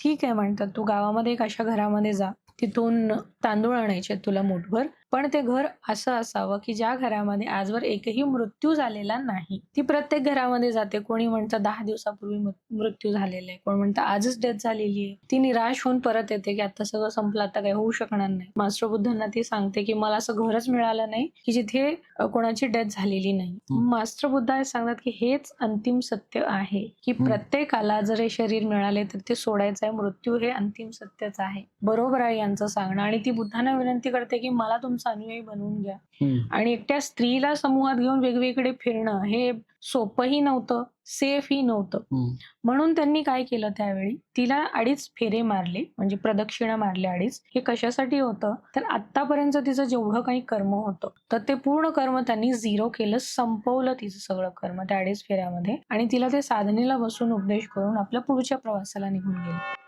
ठीक आहे म्हणतात तू गावामध्ये एक अशा घरामध्ये जा. तिथून तांदूळ आणायचे तुला मुठभर. पण ते घर असं असावं की ज्या घरामध्ये आजवर एकही मृत्यू झालेला नाही. ती प्रत्येक घरामध्ये जाते. कोणी म्हणतं दहा दिवसापूर्वी मृत्यू झालेला आहे. कोण म्हणतं आजच डेथ झालेली आहे. ती निराश होऊन परत येते की आता सगळं संपलं आता काही होऊ शकणार नाही. मास्टर बुद्धांना ती सांगते की मला असं घरच मिळालं नाही की जिथे कोणाची डेथ झालेली नाही. मास्टर बुद्ध हे सांगतात की हेच अंतिम सत्य आहे की. प्रत्येकाला जर हे शरीर मिळाले तर ते सोडायचं आहे मृत्यू हे अंतिम सत्यच आहे. बरोबर आहे यांचं सांगणं. आणि ती बुद्धांना विनंती करते की मला तुमचा अनुयायी बनवून घ्या. आणि एकट्या स्त्रीला समूहात घेऊन वेगवेगळे फिरणं हे सोपंही नव्हतं सेफही नव्हतं. म्हणून त्यांनी काय केलं त्यावेळी? तिला अडीच फेरे मारले म्हणजे प्रदक्षिणा मारले अडीच. हे कशासाठी होतं? तर आतापर्यंत तिचं जेवढं काही कर्म होतं तर ते पूर्ण कर्म त्यांनी झिरो केलं संपवलं तिचं सगळं कर्म त्या अडीच फेऱ्यामध्ये. आणि तिला ते साधनेला बसून उपदेश करून आपल्या पुढच्या प्रवासाला निघून गेले.